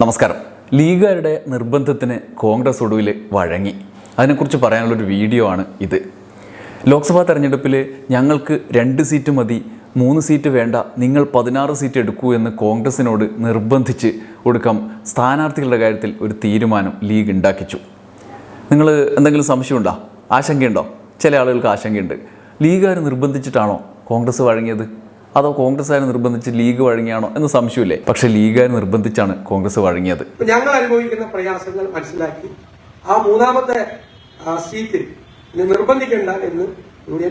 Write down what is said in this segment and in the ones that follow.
നമസ്കാരം. ലീഗുകാരുടെ നിർബന്ധത്തിന് കോൺഗ്രസ് ഒടുവിൽ വഴങ്ങി. അതിനെക്കുറിച്ച് പറയാനുള്ളൊരു വീഡിയോ ആണ് ഇത്. ലോക്സഭാ തെരഞ്ഞെടുപ്പിൽ ഞങ്ങൾക്ക് രണ്ട് സീറ്റ് മതി മൂന്ന് സീറ്റ് വേണ്ട നിങ്ങൾ പതിനാറ് സീറ്റ് എടുക്കൂ എന്ന് കോൺഗ്രസിനോട് നിർബന്ധിച്ച് ഒടുക്കം സ്ഥാനാർത്ഥികളുടെ കാര്യത്തിൽ ഒരു തീരുമാനം ലീഗ് ഉണ്ടാക്കിച്ചു. നിങ്ങൾ എന്തെങ്കിലും സംശയമുണ്ടോ? ആശങ്കയുണ്ടോ? ചില ആളുകൾക്ക് ആശങ്കയുണ്ട്. ലീഗുകാർ നിർബന്ധിച്ചിട്ടാണോ കോൺഗ്രസ് വഴങ്ങിയത്? അതോ കോൺഗ്രസ് കോൺഗ്രസ്സുകാർ നിർബന്ധിച്ച് ലീഗ് വഴങ്ങിയാണോ എന്ന് സംശയമില്ലേ? പക്ഷെ ലീഗുകാർ നിർബന്ധിച്ചാണ് കോൺഗ്രസ് വഴങ്ങിയത്. ഞങ്ങൾ അനുഭവിക്കുന്ന പ്രയാസങ്ങൾ മനസ്സിലാക്കി. ആ മൂന്നാമത്തെ സീറ്റിൽ നിർബന്ധിക്കേണ്ട എന്ന്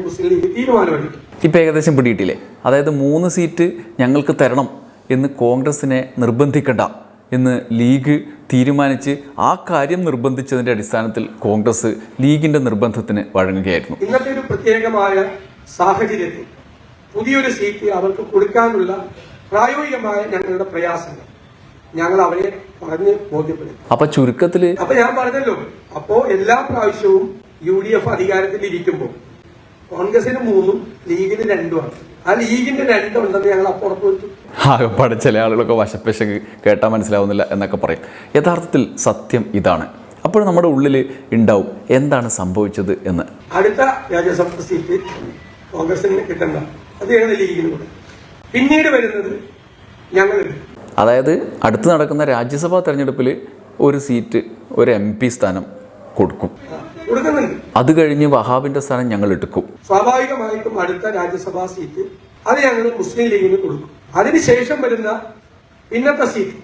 മുസ്ലിം ലീഗ് തീരുമാനമെടുത്തു. ഇപ്പം ഏകദേശം പിടിയിട്ടില്ലേ? അതായത് മൂന്ന് സീറ്റ് ഞങ്ങൾക്ക് തരണം എന്ന് കോൺഗ്രസിനെ നിർബന്ധിക്കണ്ട എന്ന് ലീഗ് തീരുമാനിച്ച് ആ കാര്യം നിർബന്ധിച്ചതിന്റെ അടിസ്ഥാനത്തിൽ കോൺഗ്രസ് ലീഗിന്റെ നിർബന്ധത്തിന് വഴങ്ങുകയായിരുന്നു. ഇന്നത്തെ ഒരു പ്രത്യേകമായ സാഹചര്യത്തിൽ പുതിയൊരു സീറ്റ് അവർക്ക് കൊടുക്കാനുള്ള പ്രായോഗികമായ ഞങ്ങളുടെ പ്രയാസങ്ങൾ. ഞങ്ങൾ അവരെ പറഞ്ഞ് ബോധ്യപ്പെടുത്തി. അപ്പൊ ചുരുക്കത്തിൽ അപ്പൊ ഞാൻ പറഞ്ഞല്ലോ അപ്പോ എല്ലാ പ്രാവശ്യവും യു ഡി എഫ് അധികാരത്തിൽ ഇരിക്കുമ്പോൾ കോൺഗ്രസിന് മൂന്നും ലീഗിന് രണ്ടുമാണ് ആ ലീഗിന്റെ രണ്ടുണ്ടെന്ന് ഞങ്ങൾ അപ്പുറത്ത് വെച്ചു ആകെപ്പാട് ചില ആളുകളൊക്കെ വശപ്പശ കേട്ടാൽ മനസ്സിലാവുന്നില്ല എന്നൊക്കെ പറയും. യഥാർത്ഥത്തിൽ സത്യം ഇതാണ്. അപ്പോൾ നമ്മുടെ ഉള്ളിൽ ഉണ്ടാവും എന്താണ് സംഭവിച്ചത് എന്ന്. അടുത്ത രാജ്യസഭ സീറ്റ് കോൺഗ്രസിന് കിട്ടണ്ട. അത് ലീഗിന് പിന്നീട് വരുന്നത് ഞങ്ങൾ അതായത് അടുത്ത് നടക്കുന്ന രാജ്യസഭാ തെരഞ്ഞെടുപ്പിൽ ഒരു സീറ്റ് ഒരു എം പി സ്ഥാനം കൊടുക്കും. അത് കഴിഞ്ഞ് വഹാബിന്റെ സ്ഥാനം ഞങ്ങൾ എടുക്കും. സ്വാഭാവികമായിട്ടും അടുത്ത രാജ്യസഭാ സീറ്റ് അത് ഞങ്ങൾ മുസ്ലിം ലീഗിന് കൊടുക്കും. അതിനുശേഷം വരുന്ന ഇന്നത്തെ സീറ്റ്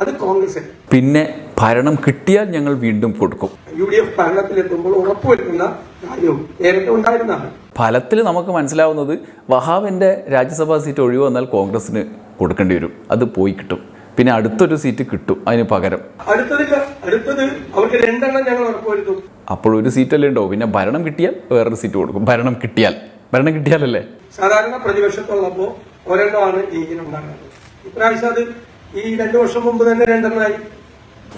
അത് കോൺഗ്രസ് പിന്നെ ഭരണം കിട്ടിയാൽ ഞങ്ങൾ വീണ്ടും കൊടുക്കും. യു ഡി എഫ് ഭരണത്തിലെത്തുമ്പോൾ ഉറപ്പുവരുത്തുന്ന കാര്യവും നേരത്തെ ഉണ്ടായിരുന്നതാണ് ഫലത്തിൽ നമുക്ക് മനസ്സിലാവുന്നത് വഹാബിന്റെ രാജ്യസഭാ സീറ്റ് ഒഴിവ് വന്നാൽ കോൺഗ്രസിന് കൊടുക്കേണ്ടി വരും. അത് പോയി കിട്ടും. പിന്നെ അടുത്തൊരു സീറ്റ് കിട്ടും അതിന് പകരം. അടുത്തത് അടുത്തത് അവർക്ക് രണ്ടെണ്ണം ഞങ്ങൾ ഉറപ്പുവരുത്തും. അപ്പോഴൊരു സീറ്റല്ലേ ഉണ്ടാവും. പിന്നെ ഭരണം കിട്ടിയാൽ വേറൊരു സീറ്റ് കൊടുക്കും. ഭരണം കിട്ടിയാൽ. ഭരണം കിട്ടിയാലല്ലേ? സാധാരണ പ്രതിപക്ഷത്തുള്ളപ്പോൾ ഒരെണ്ണമാണ് ഇപ്രാവശ്യം അത് ഈ രണ്ടു വർഷം മുമ്പ് തന്നെ രണ്ടെണ്ണമായി.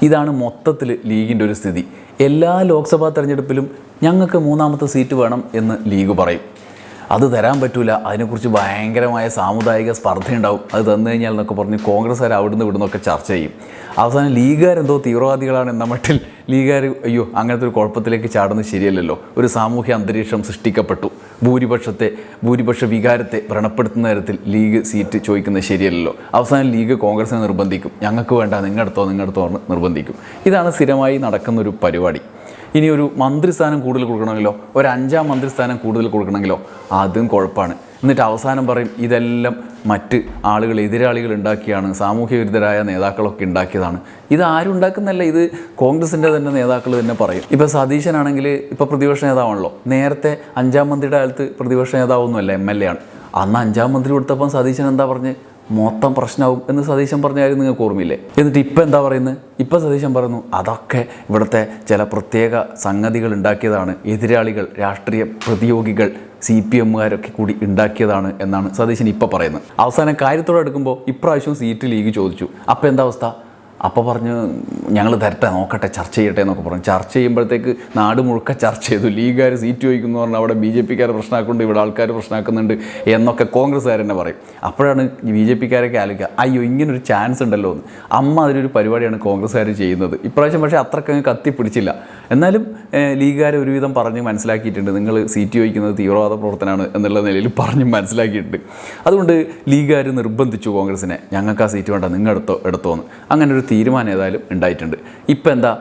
ഇതാണ് മൊത്തത്തിൽ ലീഗിന്റെ ഒരു സ്ഥിതി. എല്ലാ ലോക്സഭാ തെരഞ്ഞെടുപ്പിലും ഞങ്ങൾക്ക് മൂന്നാമത്തെ സീറ്റ് വേണം എന്ന് ലീഗ് പറയും. അത് തരാൻ പറ്റില്ല അതിനെക്കുറിച്ച് ഭയങ്കരമായ സാമുദായിക സ്പർദ്ധയുണ്ടാവും. അത് തന്നു കഴിഞ്ഞാൽ എന്നൊക്കെ പറഞ്ഞ് കോൺഗ്രസ്സുകാർ അവിടുന്ന് ഇവിടുന്നൊക്കെ ചർച്ച ചെയ്യും. അവസാനം ലീഗുകാരെന്തോ തീവ്രവാദികളാണ് എന്ന മട്ടിൽ ലീഗുകാർ അയ്യോ അങ്ങനത്തെ ഒരു കുഴപ്പത്തിലേക്ക് ചാടുന്നത് ശരിയല്ലല്ലോ. ഒരു സാമൂഹ്യ അന്തരീക്ഷം സൃഷ്ടിക്കപ്പെട്ടു. ഭൂരിപക്ഷത്തെ ഭൂരിപക്ഷ വികാരത്തെ വ്രണപ്പെടുത്തുന്ന തരത്തിൽ ലീഗ് സീറ്റ് ചോദിക്കുന്നത് ശരിയല്ലല്ലോ. അവസാനം ലീഗ് കോൺഗ്രസിനെ നിർബന്ധിക്കും. ഞങ്ങൾക്ക് വേണ്ട നിങ്ങടത്തോ നിങ്ങടത്തോ എന്ന് നിർബന്ധിക്കും. ഇതാണ് സ്ഥിരമായി നടക്കുന്ന ഒരു പരിപാടി. ഇനി ഒരു മന്ത്രിസ്ഥാനം കൂടുതൽ കൊടുക്കണമെങ്കിലോ? ഒരു അഞ്ചാം മന്ത്രിസ്ഥാനം കൂടുതൽ കൊടുക്കണമെങ്കിലോ? അതും കുഴപ്പമാണ്. എന്നിട്ട് അവസാനം പറയും ഇതെല്ലാം മറ്റ് ആളുകൾ എതിരാളികൾ ഉണ്ടാക്കിയാണ് സാമൂഹ്യ വിരുദ്ധരായ നേതാക്കളൊക്കെ ഉണ്ടാക്കിയതാണ്. ഇത് ആരും ഉണ്ടാക്കുന്നല്ല ഇത് കോൺഗ്രസിന്റെ തന്നെ നേതാക്കൾ തന്നെ പറയും. ഇപ്പോൾ സതീശനാണെങ്കിൽ ഇപ്പോൾ പ്രതിപക്ഷ നേതാവാണല്ലോ. നേരത്തെ അഞ്ചാം മന്ത്രിയുടെ കാലത്ത് പ്രതിപക്ഷ നേതാവൊന്നുമല്ല എം എൽ എ ആണ്. അന്ന് അഞ്ചാം മന്ത്രി കൊടുത്തപ്പം സതീശൻ എന്താ പറഞ്ഞ്? മൊത്തം പ്രശ്നമാവും എന്ന് സതീശൻ പറഞ്ഞ കാര്യം നിങ്ങൾക്ക് ഓർമ്മയില്ലേ? എന്നിട്ട് ഇപ്പം എന്താ പറയുന്നത്? ഇപ്പം സതീശൻ പറയുന്നു അതൊക്കെ ഇവിടുത്തെ ചില പ്രത്യേക സംഗതികൾ ഉണ്ടാക്കിയതാണ്. എതിരാളികൾ രാഷ്ട്രീയ പ്രതിയോഗികൾ സി പി എമ്മുകാരൊക്കെ കൂടി ഉണ്ടാക്കിയതാണ് എന്നാണ് സതീശൻ ഇപ്പോൾ പറയുന്നത്. അവസാനം കാര്യത്തോടെ എടുക്കുമ്പോൾ ഇപ്രാവശ്യം സീറ്റ് ലീഗ് ചോദിച്ചു. അപ്പോൾ എന്താ അവസ്ഥ? അപ്പോൾ പറഞ്ഞ് ഞങ്ങൾ തരട്ടെ നോക്കട്ടെ ചർച്ച ചെയ്യട്ടെ എന്നൊക്കെ പറഞ്ഞു. ചർച്ച ചെയ്യുമ്പോഴത്തേക്ക് നാട് മുഴുക്ക ചർച്ച ചെയ്തു. ലീഗുകാർ സീറ്റ് ചോദിക്കുന്നു പറഞ്ഞാൽ അവിടെ ബി ജെ പിക്കാർ പ്രശ്നമാക്കുന്നുണ്ട് ഇവിടെ ആൾക്കാർ പ്രശ്നമാക്കുന്നുണ്ട് എന്നൊക്കെ കോൺഗ്രസ്സുകാർ തന്നെ പറയും. അപ്പോഴാണ് ബി ജെ പിക്കാരൊക്കെ ആലോചിക്കുക അയ്യോ ഇങ്ങനൊരു ചാൻസ് ഉണ്ടല്ലോ എന്ന്. അമ്മ അതിലൊരു പരിപാടിയാണ് കോൺഗ്രസ്സുകാർ ചെയ്യുന്നത്. ഇപ്രാവശ്യം പക്ഷേ അത്രക്കങ്ങ് കത്തിപ്പിടിച്ചില്ല എന്നാലും ലീഗുകാർ ഒരുവിധം പറഞ്ഞ് മനസ്സിലാക്കിയിട്ടുണ്ട്. നിങ്ങൾ സീറ്റ് ചോദിക്കുന്നത് തീവ്രവാദ പ്രവർത്തനമാണ് എന്നുള്ള നിലയിൽ പറഞ്ഞ് മനസ്സിലാക്കിയിട്ടുണ്ട്. അതുകൊണ്ട് ലീഗുകാർ നിർബന്ധിച്ചു കോൺഗ്രസിനെ ഞങ്ങൾക്ക് ആ സീറ്റ് വേണ്ട നിങ്ങൾ എടുത്തോ എടുത്തോന്ന്. അങ്ങനെ ഒരു തീരുമാനം ഏതായാലും ഉണ്ടായിട്ടുണ്ട്. ഇപ്പം എന്താ?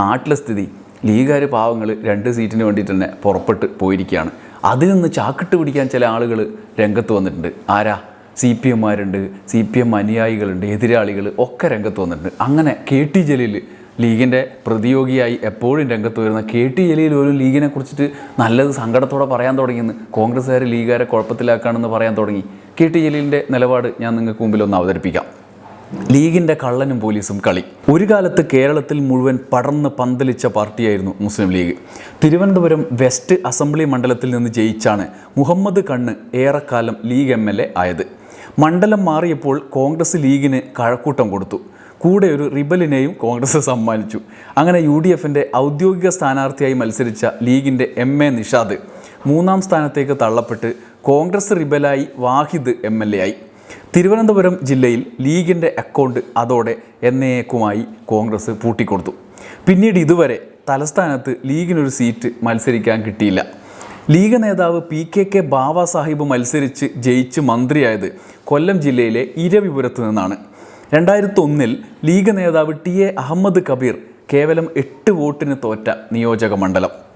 നാട്ടിലെ സ്ഥിതി. ലീഗുകാർ പാവങ്ങൾ രണ്ട് സീറ്റിന് വേണ്ടിയിട്ട് തന്നെ പുറപ്പെട്ട് പോയിരിക്കുകയാണ്. അതിൽ നിന്ന് ചാക്കിട്ട് പിടിക്കാൻ ചില ആളുകൾ രംഗത്ത് വന്നിട്ടുണ്ട്. ആരാ? സി പി എമ്മാരുണ്ട് സി പി എം അനുയായികളുണ്ട് എതിരാളികൾ ഒക്കെ രംഗത്ത് വന്നിട്ടുണ്ട്. അങ്ങനെ കെ ടി ജലീൽ ലീഗിന്റെ പ്രതിയോഗിയായി എപ്പോഴും രംഗത്ത് വരുന്ന കെ ടി ജലീൽ ഒരു ലീഗിനെ കുറിച്ചിട്ട് നല്ലത് സങ്കടത്തോടെ പറയാൻ തുടങ്ങിയെന്ന് കോൺഗ്രസ്സുകാർ ലീഗുകാരെ കുഴപ്പത്തിലാക്കാണെന്ന് പറയാൻ തുടങ്ങി. കെ ടി ജലീലിന്റെ നിലപാട് ഞാൻ നിങ്ങൾക്ക് മുമ്പിൽ ഒന്ന് അവതരിപ്പിക്കാം. ലീഗിന്റെ കള്ളനും പോലീസും കളി. ഒരു കാലത്ത് കേരളത്തിൽ മുഴുവൻ പടർന്ന് പന്തലിച്ച പാർട്ടിയായിരുന്നു Muslim league. Thiruvananthapuram west assembly മണ്ഡലത്തിൽ നിന്ന് ജയിച്ചാണ് മുഹമ്മദ് കണ്ണ് ഏറെക്കാലം ലീഗ് എ ആയത്. മണ്ഡലം മാറിയപ്പോൾ കോൺഗ്രസ് ലീഗിന് കഴക്കൂട്ടം കൊടുത്തു. കൂടെ ഒരു റിബലിനെയും കോൺഗ്രസ് സമ്മാനിച്ചു. അങ്ങനെ യു ഡി എഫിന്റെ ഔദ്യോഗിക സ്ഥാനാർത്ഥിയായി മത്സരിച്ച ലീഗിന്റെ എം എ നിഷാദ് മൂന്നാം സ്ഥാനത്തേക്ക് തള്ളപ്പെട്ട് കോൺഗ്രസ് റിബലായി വാഹിദ് എം എൽ എ ആയി. തിരുവനന്തപുരം ജില്ലയിൽ ലീഗിന്റെ അക്കൗണ്ട് അതോടെ എന്നേക്കുമായി കോൺഗ്രസ് പൂട്ടിക്കൊടുത്തു. പിന്നീട് ഇതുവരെ തലസ്ഥാനത്ത് ലീഗിനൊരു സീറ്റ് മത്സരിക്കാൻ കിട്ടിയില്ല. ലീഗ് നേതാവ് P K K Baba Sahib മത്സരിച്ച് ജയിച്ച് മന്ത്രിയായത് കൊല്ലം ജില്ലയിലെ ഇരവിപുരത്ത് നിന്നാണ്. രണ്ടായിരത്തി ഒന്നിൽ ലീഗ് നേതാവ് ടി എ അഹമ്മദ് കബീർ കേവലം എട്ട് വോട്ടിന് തോറ്റ നിയോജക മണ്ഡലം.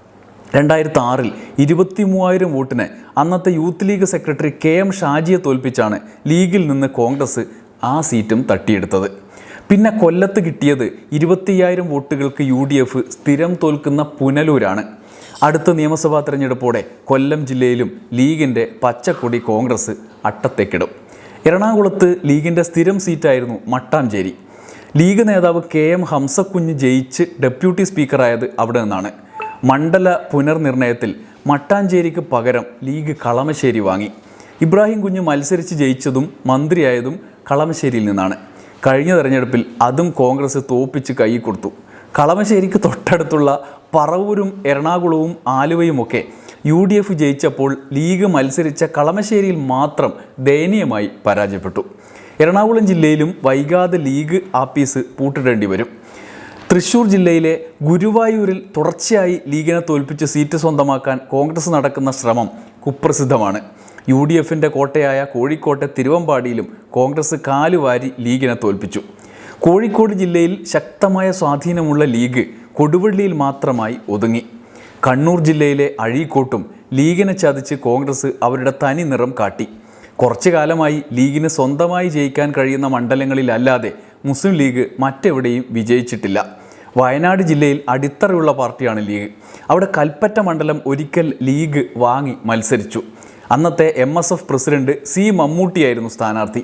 രണ്ടായിരത്തി ആറിൽ ഇരുപത്തി മൂവായിരം വോട്ടിന് അന്നത്തെ youth league secretary K M ഷാജിയെ തോൽപ്പിച്ചാണ് ലീഗിൽ നിന്ന് കോൺഗ്രസ് ആ സീറ്റും തട്ടിയെടുത്തത്. പിന്നെ കൊല്ലത്ത് കിട്ടിയത് ഇരുപത്തിയായിരം വോട്ടുകൾക്ക് യു ഡി എഫ് സ്ഥിരം തോൽക്കുന്ന പുനലൂരാണ്. അടുത്ത നിയമസഭാ തെരഞ്ഞെടുപ്പോടെ കൊല്ലം ജില്ലയിലും ലീഗിന്റെ പച്ചക്കൊടി കോൺഗ്രസ് അട്ടത്തേക്കിടും. എറണാകുളത്ത് ലീഗിന്റെ സ്ഥിരം സീറ്റായിരുന്നു മട്ടാഞ്ചേരി. ലീഗ് നേതാവ് കെ എം ഹംസക്കുഞ്ഞ് ജയിച്ച് ഡെപ്യൂട്ടി സ്പീക്കറായത് അവിടെ നിന്നാണ്. മണ്ഡല പുനർനിർണയത്തിൽ മട്ടാഞ്ചേരിക്ക് പകരം ലീഗ് കളമശ്ശേരി വാങ്ങി. ഇബ്രാഹിം കുഞ്ഞ് മത്സരിച്ച് ജയിച്ചതും മന്ത്രിയായതും കളമശ്ശേരിയിൽ നിന്നാണ്. കഴിഞ്ഞ തെരഞ്ഞെടുപ്പിൽ അതും കോൺഗ്രസ് തോപ്പിച്ച് കൈ കൊടുത്തു. കളമശ്ശേരിക്ക് തൊട്ടടുത്തുള്ള പറവൂരും എറണാകുളവും ആലുവയുമൊക്കെ യു ഡി എഫ് ജയിച്ചപ്പോൾ ലീഗ് മത്സരിച്ച കളമശ്ശേരിയിൽ മാത്രം ദയനീയമായി പരാജയപ്പെട്ടു. എറണാകുളം ജില്ലയിലും വൈകാതെ ലീഗ് ആപ്പീസ് പൂട്ടിടേണ്ടി വരും. തൃശൂർ ജില്ലയിലെ ഗുരുവായൂരിൽ തുടർച്ചയായി ലീഗിനെ തോൽപ്പിച്ച് സീറ്റ് സ്വന്തമാക്കാൻ കോൺഗ്രസ് നടക്കുന്ന ശ്രമം കുപ്രസിദ്ധമാണ്. യു ഡി എഫിന്റെ കോട്ടയായ കോഴിക്കോട്ടെ തിരുവമ്പാടിയിലും കോൺഗ്രസ് കാലുവാരി ലീഗിനെ തോൽപ്പിച്ചു. കോഴിക്കോട് ജില്ലയിൽ ശക്തമായ സ്വാധീനമുള്ള ലീഗ് കൊടുവള്ളിയിൽ മാത്രമായി ഒതുങ്ങി. കണ്ണൂർ ജില്ലയിലെ അഴീക്കോട്ടും ലീഗിനെ ചതിച്ച് കോൺഗ്രസ് അവരുടെ തനി നിറം കാട്ടി. കുറച്ചു കാലമായി ലീഗിന് സ്വന്തമായി ജയിക്കാൻ കഴിയുന്ന മണ്ഡലങ്ങളിലല്ലാതെ മുസ്ലിം ലീഗ് മറ്റെവിടെയും വിജയിച്ചിട്ടില്ല. വയനാട് ജില്ലയിൽ അടിത്തറയുള്ള പാർട്ടിയാണ് ലീഗ്. അവിടെ കൽപ്പറ്റ മണ്ഡലം ഒരിക്കൽ ലീഗ് വാങ്ങി മത്സരിച്ചു. അന്നത്തെ M S F president C മമ്മൂട്ടിയായിരുന്നു സ്ഥാനാർത്ഥി.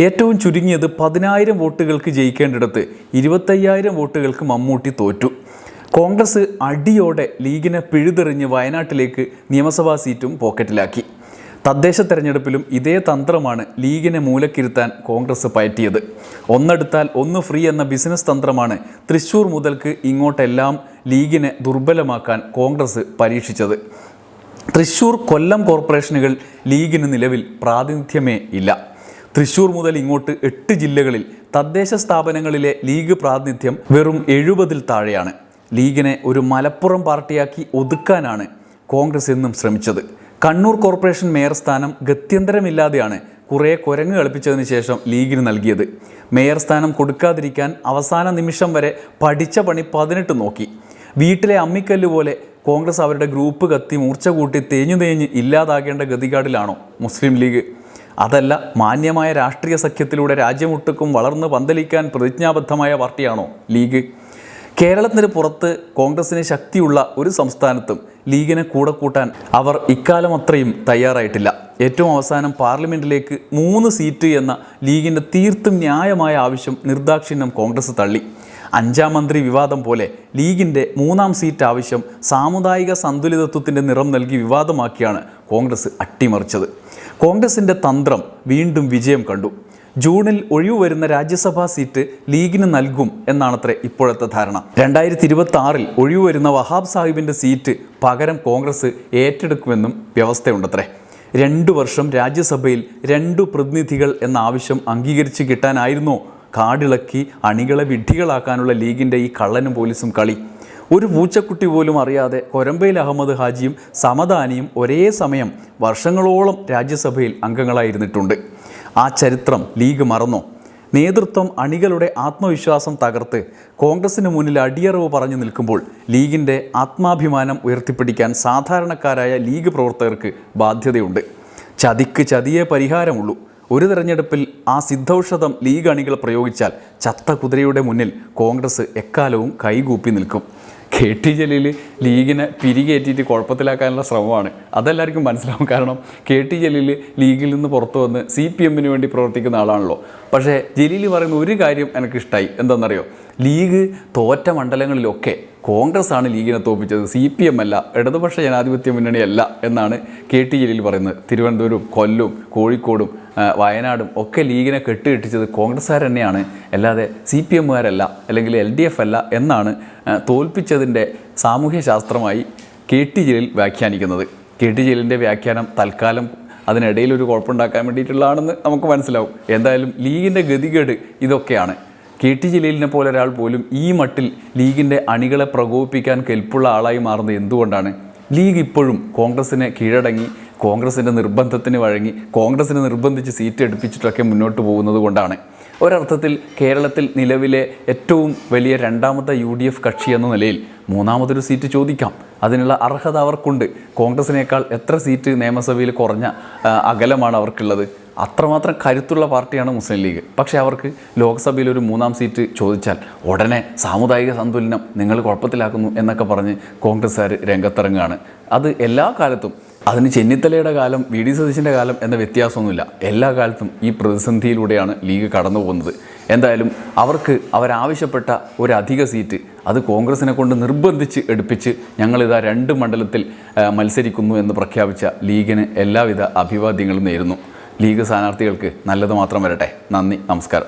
ഏറ്റവും ചുരുങ്ങിയത് പതിനായിരം വോട്ടുകൾക്ക് ജയിക്കേണ്ടിടത്ത് ഇരുപത്തയ്യായിരം വോട്ടുകൾക്ക് മമ്മൂട്ടി തോറ്റു. കോൺഗ്രസ് അടിയോടെ ലീഗിനെ പിഴുതെറിഞ്ഞ് വയനാട്ടിലേക്ക് നിയമസഭാ സീറ്റും പോക്കറ്റിലാക്കി. തദ്ദേശ തെരഞ്ഞെടുപ്പിലും ഇതേ തന്ത്രമാണ് ലീഗിനെ മൂലക്കിരുത്താൻ കോൺഗ്രസ് പയറ്റിയത്. ഒന്നെടുത്താൽ ഒന്ന് ഫ്രീ എന്ന ബിസിനസ് തന്ത്രമാണ് തൃശൂർ മുതൽക്ക് ഇങ്ങോട്ടെല്ലാം ലീഗിനെ ദുർബലമാക്കാൻ കോൺഗ്രസ് പരീക്ഷിച്ചത്. തൃശൂർ കൊല്ലം കോർപ്പറേഷനുകൾ ലീഗിന് നിലവിൽ പ്രാതിനിധ്യമേ ഇല്ല. തൃശൂർ മുതൽ ഇങ്ങോട്ട് എട്ട് ജില്ലകളിൽ തദ്ദേശ സ്ഥാപനങ്ങളിലെ ലീഗ് പ്രാതിനിധ്യം വെറും എഴുപതിൽ താഴെയാണ്. ലീഗിനെ ഒരു മലപ്പുറം പാർട്ടിയാക്കി ഒതുക്കാനാണ് കോൺഗ്രസ് എന്നും ശ്രമിച്ചത്. കണ്ണൂർ കോർപ്പറേഷൻ മേയർ സ്ഥാനം ഗത്യന്തരമില്ലാതെയാണ് കുറേ കുരങ്ങ് കളിപ്പിച്ചതിന് ശേഷം ലീഗിന് നൽകിയത്. മേയർ സ്ഥാനം കൊടുക്കാതിരിക്കാൻ അവസാന നിമിഷം വരെ പഠിച്ച പണി പതിനെട്ട് നോക്കി. വീട്ടിലെ അമ്മിക്കല്ല് പോലെ കോൺഗ്രസ് അവരുടെ ഗ്രൂപ്പ് കത്തി മൂർച്ച കൂട്ടി തേഞ്ഞു തേഞ്ഞ് ഇല്ലാതാകേണ്ട ഗതികാടിലാണോ മുസ്ലിം ലീഗ്? അതല്ല മാന്യമായ രാഷ്ട്രീയ സഖ്യത്തിലൂടെ രാജ്യമൊട്ടുക്കും വളർന്ന് പന്തലിക്കാൻ പ്രതിജ്ഞാബദ്ധമായ പാർട്ടിയാണോ ലീഗ്? കേരളത്തിന് പുറത്ത് കോൺഗ്രസിന് ശക്തിയുള്ള ഒരു സംസ്ഥാനത്തും ലീഗിനെ കൂടെ കൂട്ടാൻ അവർ ഇക്കാലം അത്രയും തയ്യാറായിട്ടില്ല. ഏറ്റവും അവസാനം പാർലമെന്റിലേക്ക് മൂന്ന് സീറ്റ് എന്ന ലീഗിന്റെ തീർത്തും ന്യായമായ ആവശ്യം നിർദാക്ഷിണ്യം കോൺഗ്രസ് തള്ളി. അഞ്ചാം മന്ത്രി വിവാദം പോലെ ലീഗിന്റെ മൂന്നാം സീറ്റ് ആവശ്യം സാമുദായിക സന്തുലിതത്വത്തിന്റെ നിറം നൽകി വിവാദമാക്കിയാണ് കോൺഗ്രസ് അട്ടിമറിച്ചത്. കോൺഗ്രസിന്റെ തന്ത്രം വീണ്ടും വിജയം കണ്ടു. ജൂണിൽ ഒഴിവ് വരുന്ന രാജ്യസഭാ സീറ്റ് ലീഗിന് നൽകും എന്നാണത്രേ ഇപ്പോഴത്തെ ധാരണ. രണ്ടായിരത്തി ഇരുപത്തി ആറിൽ ഒഴിവ് വരുന്ന വഹാബ് സാഹിബിന്റെ സീറ്റ് പകരം കോൺഗ്രസ് ഏറ്റെടുക്കുമെന്നും വ്യവസ്ഥയുണ്ടത്രേ. രണ്ടു വർഷം രാജ്യസഭയിൽ രണ്ടു പ്രതിനിധികൾ എന്ന ആവശ്യം അംഗീകരിച്ച് കിട്ടാനായിരുന്നോ കാടിളക്കി അണികളെ വിഡ്ഢികളാക്കാനുള്ള ലീഗിന്റെ ഈ കള്ളനും പോലീസും കളി. ഒരു പൂച്ചക്കുട്ടി പോലും അറിയാതെ കൊരമ്പയിൽ അഹമ്മദ് ഹാജിയും സമദാനിയും ഒരേ സമയം വർഷങ്ങളോളം രാജ്യസഭയിൽ അംഗങ്ങളായിരുന്നിട്ടുണ്ട്. ആ ചരിത്രം ലീഗ് മറന്നോ. നേതൃത്വം അണികളുടെ ആത്മവിശ്വാസം തകർത്ത് കോൺഗ്രസിന് മുന്നിൽ അടിയറവ് പറഞ്ഞു നിൽക്കുമ്പോൾ ലീഗിന്റെ ആത്മാഭിമാനം ഉയർത്തിപ്പിടിക്കാൻ സാധാരണക്കാരായ ലീഗ് പ്രവർത്തകർക്ക് ബാധ്യതയുണ്ട്. ചതിക്ക് ചതിയേ പരിഹാരമുള്ളൂ. ഒരു തെരഞ്ഞെടുപ്പിൽ ആ സിദ്ധൌഷധം ലീഗ് അണികൾ പ്രയോഗിച്ചാൽ ചത്ത കുതിരയുടെ മുന്നിൽ കോൺഗ്രസ് എക്കാലവും കൈകൂപ്പി നിൽക്കും. കെ ടി ജലീൽ ലീഗിനെ പിരികേറ്റിയിട്ട് കുഴപ്പത്തിലാക്കാനുള്ള ശ്രമമാണ്. അതെല്ലാവർക്കും മനസ്സിലാവും. കാരണം കെ ടി ജലീൽ ലീഗിൽ നിന്ന് പുറത്തു വന്ന് സി പി എമ്മിന് വേണ്ടി പ്രവർത്തിക്കുന്ന ആളാണല്ലോ. പക്ഷേ ജലീൽ പറയുന്ന ഒരു കാര്യം എനിക്കിഷ്ടമായി എന്താണെന്നറിയോ? ലീഗ് തോറ്റ മണ്ഡലങ്ങളിലൊക്കെ കോൺഗ്രസ് ആണ് ലീഗിനെ തോൽപ്പിച്ചത് സി പി എം അല്ല ഇടതുപക്ഷ ജനാധിപത്യ മുന്നണിയല്ല എന്നാണ് കെ ടി ജലീൽ പറയുന്നത്. തിരുവനന്തപുരം കൊല്ലവും കോഴിക്കോടും വയനാടും ഒക്കെ ലീഗിനെ കെട്ടുകെട്ടിച്ചത് കോൺഗ്രസ്സുകാർ തന്നെയാണ്. അല്ലാതെ സി പി എമ്മുകാരല്ല അല്ലെങ്കിൽ എൽ ഡി എഫ് അല്ല എന്നാണ് തോൽപ്പിച്ചതിന്റെ സാമൂഹ്യ ശാസ്ത്രമായി കെ ടി ജലീൽ വ്യാഖ്യാനിക്കുന്നത്. കെ ടി ജലീലിന്റെ വ്യാഖ്യാനം തൽക്കാലം അതിനിടയിൽ ഒരു കുഴപ്പമുണ്ടാക്കാൻ വേണ്ടിയിട്ടുള്ളതാണെന്ന് നമുക്ക് മനസ്സിലാവും. എന്തായാലും ലീഗിന്റെ ഗതികേട് ഇതൊക്കെയാണ്. കെ ടി ജലീലിനെ പോലെ ഒരാൾ പോലും ഈ മട്ടിൽ ലീഗിന്റെ അണികളെ പ്രകോപിപ്പിക്കാൻ കെൽപ്പുള്ള ആളായി മാറുന്നത് എന്തുകൊണ്ടാണ്? ലീഗ് ഇപ്പോഴും കോൺഗ്രസിനെ കീഴടങ്ങി കോൺഗ്രസിന്റെ നിർബന്ധത്തിന് വഴങ്ങി കോൺഗ്രസിനെ നിർബന്ധിച്ച് സീറ്റ് എടുപ്പിച്ചിട്ടൊക്കെ മുന്നോട്ട് പോകുന്നത് കൊണ്ടാണ്. ഒരർത്ഥത്തിൽ കേരളത്തിൽ നിലവിലെ ഏറ്റവും വലിയ രണ്ടാമത്തെ യു ഡി എഫ് കക്ഷി എന്ന നിലയിൽ മൂന്നാമതൊരു സീറ്റ് ചോദിക്കാം. അതിനുള്ള അർഹത അവർക്കുണ്ട്. കോൺഗ്രസിനേക്കാൾ എത്ര സീറ്റ് നിയമസഭയിൽ കുറഞ്ഞ അകലമാണ് അവർക്കുള്ളത്? അത്രമാത്രം കരുത്തുള്ള പാർട്ടിയാണ് മുസ്ലിം ലീഗ്. പക്ഷേ അവർക്ക് ലോക്സഭയിൽ ഒരു മൂന്നാം സീറ്റ് ചോദിച്ചാൽ ഉടനെ സാമുദായിക സന്തുലനം നിങ്ങൾ കുഴപ്പത്തിലാക്കുന്നു എന്നൊക്കെ പറഞ്ഞ് കോൺഗ്രസ്സുകാർ രംഗത്തിറങ്ങുകയാണ്. അത് എല്ലാ കാലത്തും അതിന് ചെന്നിത്തലയുടെ കാലം വി ഡി സതീശന്റെ കാലം എന്ന വ്യത്യാസമൊന്നുമില്ല. എല്ലാ കാലത്തും ഈ പ്രതിസന്ധിയിലൂടെയാണ് ലീഗ് കടന്നു പോകുന്നത്. എന്തായാലും അവർക്ക് അവരാവശ്യപ്പെട്ട ഒരു അധിക സീറ്റ് അത് കോൺഗ്രസിനെ കൊണ്ട് നിർബന്ധിച്ച് എടുപ്പിച്ച് ഞങ്ങളിതാ രണ്ട് മണ്ഡലത്തിൽ മത്സരിക്കുന്നു എന്ന് പ്രഖ്യാപിച്ച ലീഗിന് എല്ലാവിധ അഭിവാദ്യങ്ങളും നേരുന്നു. ലീഗ് സ്ഥാനാർത്ഥികൾക്ക് നല്ലത് മാത്രം വരട്ടെ. നന്ദി നമസ്കാരം.